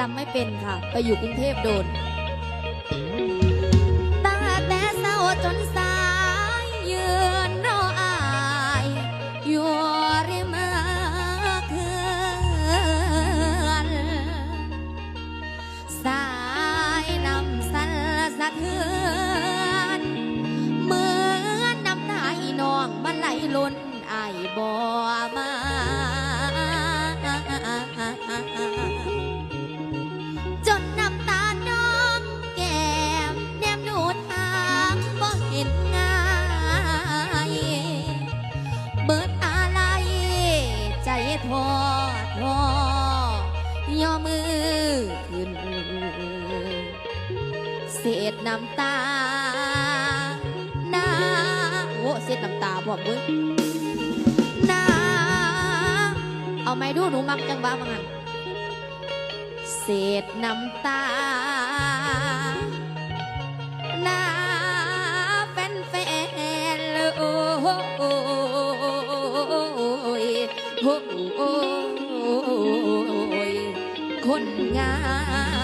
ลำไม่เป็นค่ะ ไปอยู่กรุงเทพโดน ทอดทอย่อมือขึ้น เศษน้ำตาน้าโว้เศษน้ำตาบอกมึงน้าเอาไม้ดูหนูมักจังบ้ามังเศษน้ำตา คนงาม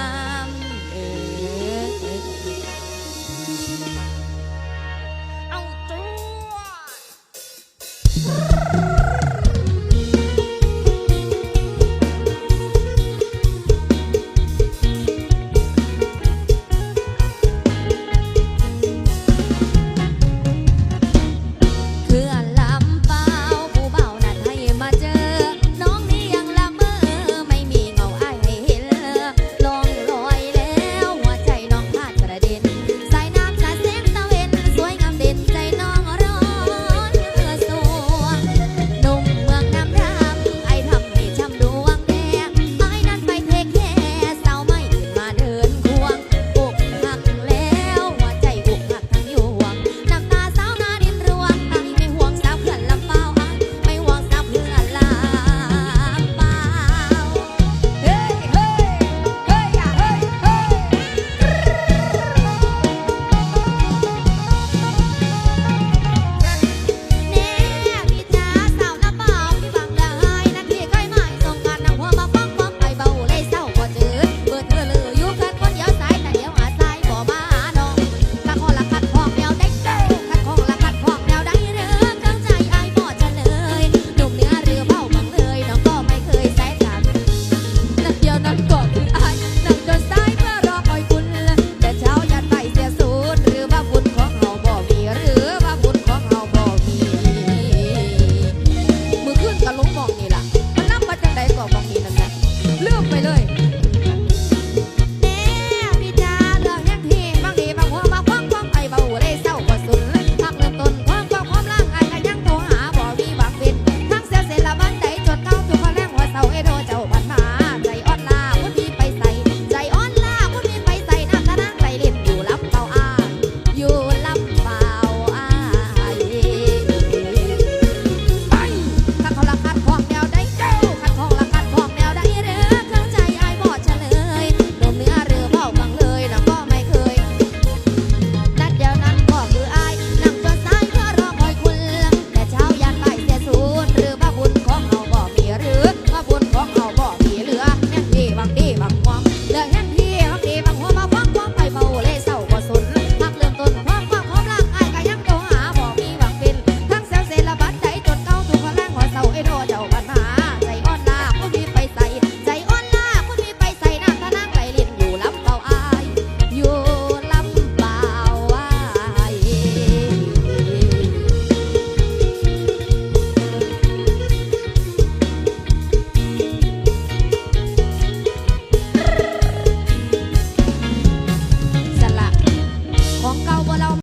Cái đồ.